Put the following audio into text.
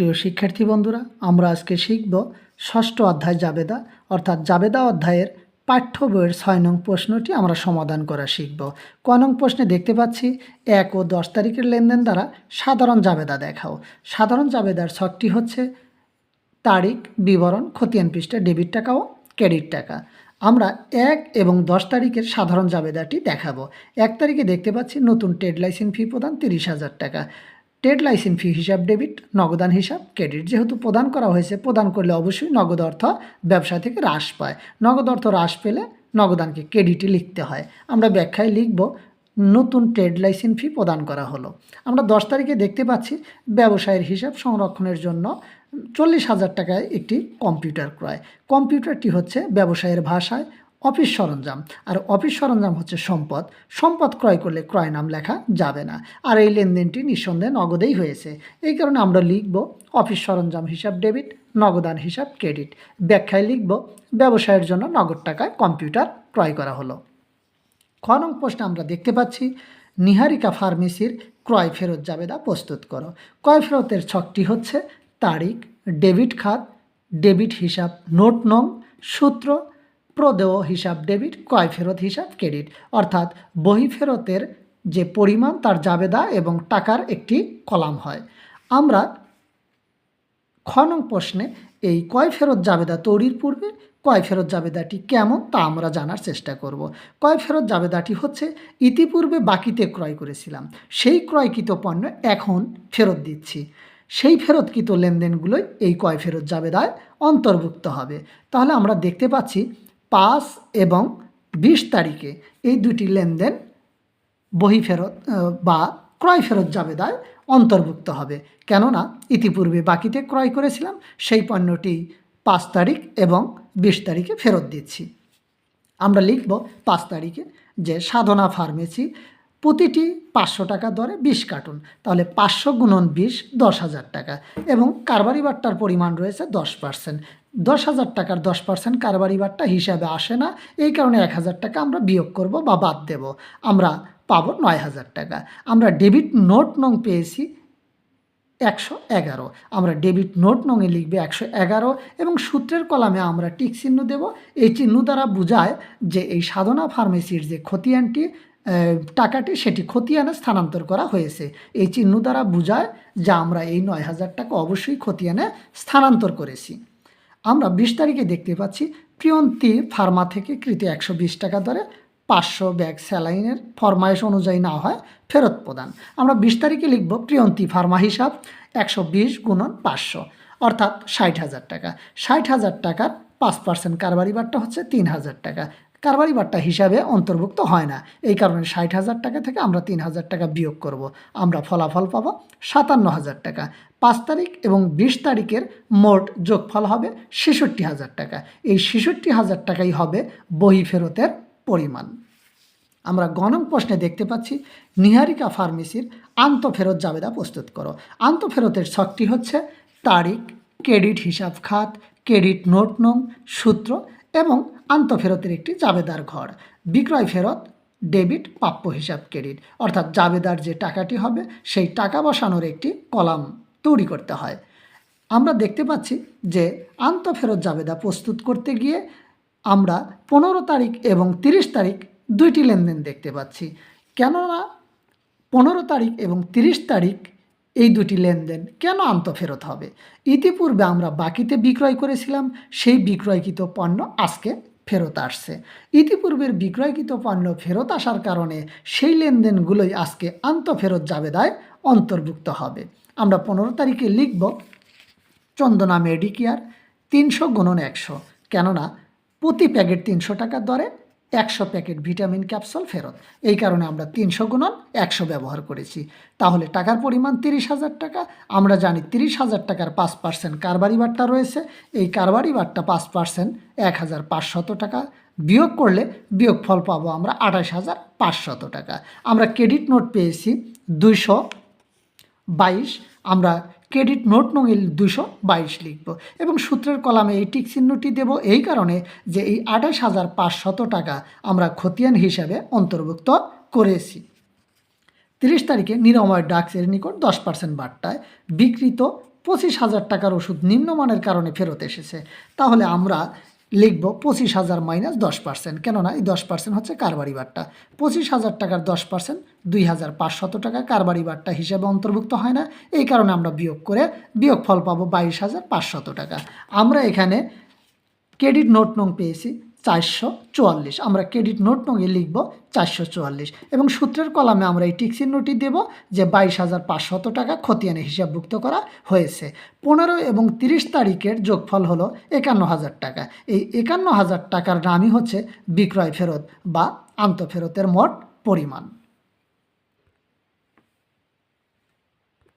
প্রিয় শিক্ষার্থী বন্ধুরা, আমরা আজকে শিখব ষষ্ঠ অধ্যায় জাবেদা, অর্থাৎ জাবেদা অধ্যায়ের পাঠ্য বইয়ের ছয় নং প্রশ্নটি আমরা সমাধান করা শিখব। ক নং প্রশ্নে দেখতে পাচ্ছি, এক ও দশ তারিখের লেনদেন দ্বারা সাধারণ জাবেদা দেখাও। সাধারণ জাবেদার ছকটি হচ্ছে তারিখ, বিবরণ, খতিয়ান পৃষ্ঠা, ডেবিট টাকা ও ক্রেডিট টাকা। আমরা এক এবং দশ তারিখের সাধারণ জাবেদাটি দেখাবো। এক তারিখে দেখতে পাচ্ছি, নতুন ট্রেড লাইসেন্স ফি প্রদান তিরিশ হাজার টাকা। ট্রেড লাইসেন্স ফি হিসাব, ডেবিট, নগদান হিসাব, ক্রেডিট যেহেতু প্রদান করা হয়েছে, প্রদান করলে অবশ্যই নগদ অর্থ ব্যবসা থেকে হ্রাস পায়। নগদ অর্থ হ্রাস পেলে নগদানকে ক্রেডিটে লিখতে হয়। আমরা ব্যাখ্যায় লিখব, নতুন ট্রেড লাইসেন্স ফি প্রদান করা হলো। আমরা দশ তারিখে দেখতে পাচ্ছি ব্যবসায়ের হিসাব সংরক্ষণের জন্য চল্লিশ হাজার টাকায় একটি কম্পিউটার ক্রয়। কম্পিউটারটি হচ্ছে ব্যবসায়ের ভাষায় অফিস সরঞ্জাম। আর অফিস সরঞ্জাম হচ্ছে সম্পদ। সম্পদ ক্রয় করলে ক্রয় নাম লেখা যাবে না। আর এই লেনদেনটি নিঃসন্দেহে নগদেই হয়েছে। এই কারণে আমরা লিখব অফিস সরঞ্জাম হিসাব ডেবিট, নগদান হিসাব ক্রেডিট। ব্যাখ্যায় লিখব ব্যবসায়ের জন্য নগদ টাকায় কম্পিউটার ক্রয় করা হলো। খ নং প্রশ্নে আমরা দেখতে পাচ্ছি, নিহারিকা ফার্মেসির ক্রয় ফেরত জাবেদা প্রস্তুত করো। ক্রয় ফেরতের ছকটি হচ্ছে তারিখ, ডেবিট খাত, ডেবিট হিসাব, নোট নং, সূত্র প্রদেয় হিসাব ডেবিট, ক্রয় ফেরত হিসাব, ক্রেডিট। অর্থাৎ বহি ফেরতের যে পরিমাণ, তার জাবেদা এবং টাকার একটি কলাম হয়। আমরা খ নং প্রশ্নে এই কয় ফেরত জাবেদা তৈরির পূর্বে কয় ফেরত জাবেদাটি কেমন তা আমরা জানার চেষ্টা করব। কয় ফেরত জাবেদাটি হচ্ছে, ইতিপূর্বে বাকিতে ক্রয় করেছিলাম। সেই ক্রয়কৃত পণ্য এখন ফেরত দিচ্ছি। সেই ফেরতকৃত লেনদেনগুলোই এই কয় ফেরত জাবেদায় অন্তর্ভুক্ত হবে। তাহলে আমরা দেখতে পাচ্ছি পাঁচ এবং বিশ তারিখে এই দুটি লেনদেন বহি ফেরত বা ক্রয় ফেরত যাবে জাবেদায় অন্তর্ভুক্ত হবে। কেননা ইতিপূর্বে বাকিতে ক্রয় করেছিলাম, সেই পণ্যটি পাঁচ তারিখ এবং বিশ তারিখে ফেরত দিচ্ছি। আমরা লিখব পাঁচ তারিখে যে সাধনা ফার্মেসি প্রতিটি পাঁচশো টাকা দরে বিশ কার্টুন। তাহলে পাঁচশো গুণন বিশ, দশ হাজার টাকা। এবং কারবারি বাট্টার পরিমাণ রয়েছে দশ পার্সেন্ট। দশ হাজার টাকার দশ পার্সেন্ট কারবারি বাট্টা হিসাবে আসে না। এই কারণে এক হাজার টাকা আমরা বিয়োগ করব বা বাদ দেব। আমরা পাবো নয় হাজার টাকা। আমরা ডেবিট নোট নং পেয়েছি একশো এগারো। আমরা ডেবিট নোট নঙে লিখবে একশো এগারো এবং সূত্রের কলামে আমরা টিক চিহ্ন দেব। এই চিহ্ন দ্বারা বোঝায় যে এই সাধনা ফার্মেসির যে খতিয়ানটি টাকাটি সেটি খতিয়ানে স্থানান্তর করা হয়েছে। এই চিহ্ন দ্বারা বোঝায় যে আমরা এই নয় হাজার টাকা অবশ্যই খতিয়ানে স্থানান্তর করেছি। আমরা বিশ তারিখে দেখতে পাচ্ছি প্রিয়ন্তি ফার্মা থেকে কৃত একশো বিশ টাকা দরে পাঁচশো ব্যাগ স্যালাইনের ফরমাইশ অনুযায়ী না হয়, ফেরত প্রদান। আমরা বিশ তারিখে লিখব প্রিয়ন্তি ফার্মা হিসাব একশো বিশ গুণন পাঁচশো, অর্থাৎ ষাট হাজার টাকা। ষাট হাজার টাকার পাঁচ পার্সেন্ট কারবারি বারটা হচ্ছে তিন হাজার টাকা। কারবারি বাট্টা হিসাবে অন্তর্ভুক্ত হয় না। এই কারণে ষাট হাজার টাকা থেকে আমরা তিন হাজার টাকা বিয়োগ করব। আমরা ফলাফল পাব সাতান্ন হাজার টাকা। পাঁচ তারিখ এবং বিশ তারিখের মোট যোগফল হবে ছেষট্টি হাজার টাকা। এই ছেষট্টি হাজার টাকাই হবে বহি ফেরতের পরিমাণ। আমরা গণন প্রশ্নে দেখতে পাচ্ছি, নিহারিকা ফার্মেসির আন্তঃফেরত জাবেদা প্রস্তুত করো। আন্তঃফেরতের ছকটি হচ্ছে তারিখ, ক্রেডিট হিসাব খাত, ক্রেডিট নোট নং, সূত্র এবং আন্তঃফেরতের একটি জাবেদার ঘর। বিক্রয় ফেরত, ডেবিট, প্রাপ্য হিসাব, ক্রেডিট। অর্থাৎ জাবেদার যে টাকাটি হবে, সেই টাকা বসানোর একটি কলাম তৈরি করতে হয়। আমরা দেখতে পাচ্ছি যে আন্তঃফেরত জাবেদা প্রস্তুত করতে গিয়ে আমরা পনেরো তারিখ এবং তিরিশ তারিখ দুইটি লেনদেন দেখতে পাচ্ছি। কেননা পনেরো তারিখ এবং তিরিশ তারিখ এই দুটি লেনদেন কেন আন্তঃফেরত হবে? ইতিপূর্বে আমরা বাকিতে বিক্রয় করেছিলাম, সেই বিক্রয়কৃত পণ্য আজকে ফেরত আসছে। ইতিপূর্বের বিক্রয়কৃত পণ্য ফেরত আসার কারণে সেই লেনদেনগুলোই আজকে আন্তঃফেরত জাবেদায় অন্তর্ভুক্ত হবে। আমরা পনেরো তারিখে লিখব, চন্দনা মেডিকেয়ার তিনশো গুণন একশো। কেননা প্রতি প্যাকেট তিনশো টাকার দরে একশো প্যাকেট ভিটামিন ক্যাপসুল ফেরত। এই কারণে আমরা তিনশো গুণন একশো ব্যবহার করেছি। তাহলে টাকার পরিমাণ তিরিশ হাজার টাকা। আমরা জানি তিরিশ হাজার টাকার পাঁচ পার্সেন্ট কারবারি বাট্টা রয়েছে। এই কারবারি বাট্টা পাঁচ পার্সেন্ট এক হাজার পাঁচশত টাকা। বিয়োগ করলে বিয়োগ ফল পাবো আমরা আঠাশ হাজার পাঁচশত টাকা। আমরা ক্রেডিট নোট পেয়েছি দুইশো বাইশ। আমরা ক্রেডিট নোট নঙিল দুশো বাইশ লিখব এবং সূত্রের কলামে এই টিক চিহ্নটি দেব এই কারণে যে এই আঠাশ হাজার পাঁচশত টাকা আমরা খতিয়ান হিসাবে অন্তর্ভুক্ত করেছি। তিরিশ তারিখে নিরাময় ডাক্সের নিকট দশ পার্সেন্ট বার্তায় বিকৃত পঁচিশ হাজার টাকার ওষুধ নিম্নমানের কারণে ফেরত এসেছে। তাহলে আমরা লিখব পঁচিশ হাজার মাইনাস দশ পার্সেন্ট কেননা এই দশ পার্সেন্ট হচ্ছে কারবারি বারটা পঁচিশ হাজার টাকার দশ পার্সেন্ট দুই হাজার পাঁচশত টাকা কারবারি বারটা হিসেবে অন্তর্ভুক্ত হয় না। এই কারণে আমরা বিয়োগ করে বিয়োগ ফল পাবো বাইশ হাজার পাঁচশত টাকা। আমরা এখানে ক্রেডিট নোট নং পেয়েছি। চারশো চুয়াল্লিশ। আমরা ক্রেডিট নোট নিয়ে লিখব চারশো চুয়াল্লিশ। এবং সূত্রের কলামে আমরা এই টিক্সি চিহ্নটি দেব যে বাইশ হাজার পাঁচশত টাকা খতিয়ানে হিসাবভুক্ত করা হয়েছে। পনেরো এবং তিরিশ তারিখের যোগফল হলো একান্ন হাজার টাকা। এই একান্ন হাজার টাকার নামই হচ্ছে বিক্রয় ফেরত বা আন্তঃফেরতের মোট পরিমাণ।